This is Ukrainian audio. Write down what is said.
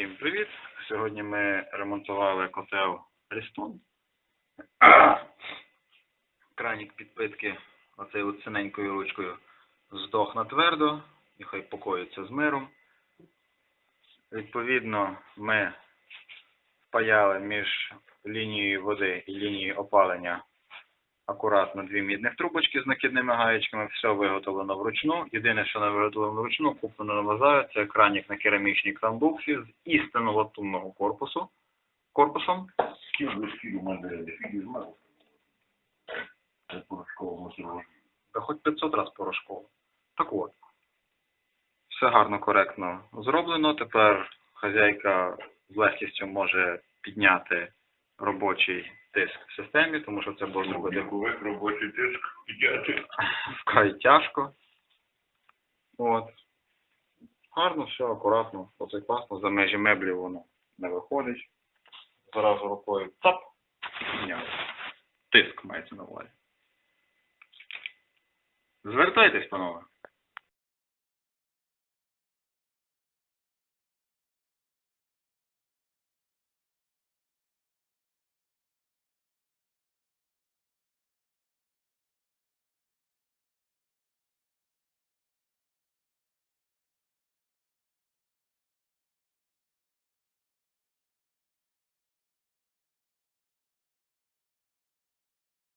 Всім привіт! Сьогодні ми ремонтували котел Рістон. Кранік підпитки оцею от синенькою ручкою здох на твердо, і хай покоїться з миром. Відповідно, ми впаяли між лінією води і лінією опалення акуратно дві мідних трубочки з накидними гаєчками. Все виготовлено вручну. Єдине, що не виготовлено вручну, куплено на базарі, це кранік на керамічній кранбуксі з істинно латунного корпусу. Корпусом. Скидывай, скидывай модель, фиг знал. Это порошкового материала. Та хоч 500 раз порошково. Так от. Все гарно, коректно зроблено. Тепер хазяйка з легкістю може підняти робочий тиск в системі, тому що це може бути робочий тиск вкрай тяжко. От. Гарно, все, акуратно, оце класно. За межі меблів воно не виходить. Зразу рукою цап. Тиск мається на увазі. Звертайтесь, панове.